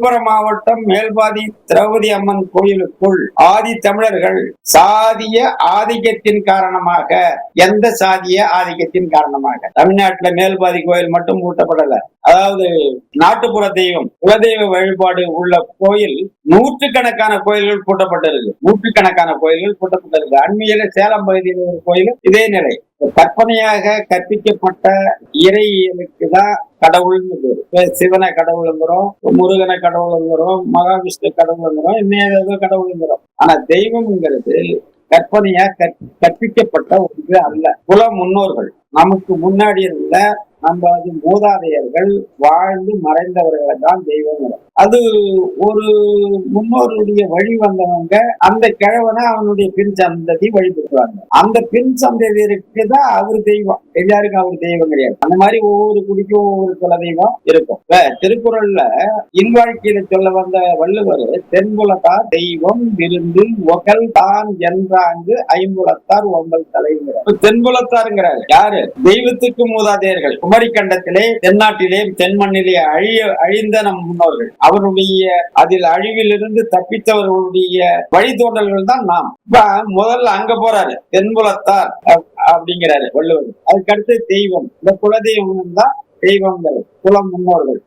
விழுப்புரம் மாவட்டம் மேல்பாதி திரௌபதி அம்மன் கோயிலுக்குள் ஆதி தமிழர்கள் சாதிய ஆதிக்கத்தின் காரணமாக எந்த சாதிய ஆதிக்கத்தின் காரணமாக? தமிழ்நாட்டுல மேல்பாதி கோயில் மட்டும் மூட்டப்படல அதாவது நாட்டுப்புற தெய்வம் குலதெய்வ வழிபாடு உள்ள கோயில் நூற்றுக்கணக்கான கோயில்கள் பூட்டப்பட்டிருக்கு. நூற்றுக்கணக்கான கோயில்கள் பூட்டப்பட்டிருக்கு. அண்மையில சேலம் பகுதியில் ஒரு கோயில் இதே நிலை. கற்பனையாக கற்பிக்கப்பட்ட இறையியலுக்கு தான் கடவுள்னு சிவனை கடவுளுங்கிறோம் முருகனை கடவுளுங்கிறோம் மகாவிஷ்ணு கடவுளுங்கிறோம் இன்னும் ஏதோ கடவுளுங்கிறோம் ஆனா தெய்வம்ங்கிறது கற்பனையா கற்- கற்பிக்கப்பட்ட ஒன்று அல்ல. குல முன்னோர்கள் நமக்கு முன்னாடி இருந்த நம்ம மூதாதையர்கள் வாழ்ந்து மறைந்தவர்களை தான் தெய்வம் அது ஒரு முன்னோருடைய வழி வந்தவங்க அந்த கிழவனை அவனுடைய பின் சந்ததி வழிபடுவாங்க. அந்த பின் சந்ததியருக்கு தான் அவர் தெய்வம். எல்லாருக்கும் அவர் தெய்வம் கிடையாது. அந்த மாதிரி ஒவ்வொரு குடிக்கும் ஒவ்வொரு குல தெய்வம் இருக்கும். இப்ப திருக்குறள்ல இல்வாழ்க்கையில சொல்ல வந்த வள்ளுவர் தென்புலத்தார் தெய்வம் விருந்து ஒகல் தான் என்றாங்கு ஐம்புலத்தார் ஒம்பல் தலைங்கிறார் தென்புலத்தாருங்கிறாரு. யாரு? தெய்வத்துக்கு மூதாதையர்கள். குமரிக்கண்டத்திலே தென்னாட்டிலே தென்மண்ணிலே அழிய அழிந்த நம் முன்னோர்கள். அவருடைய அதில் அழிவிலிருந்து தப்பித்தவர்களுடைய வழித்தோன்றல்கள் தான் நாம். இப்ப முதல்ல அங்க போறாரு. தென்புலத்தார் அப்படிங்கிறாரு வள்ளுவர். அதுக்கடுத்து தெய்வம். இந்த குலதெய்வம் தான் தெய்வங்கள் குலம் முன்னோர்கள்.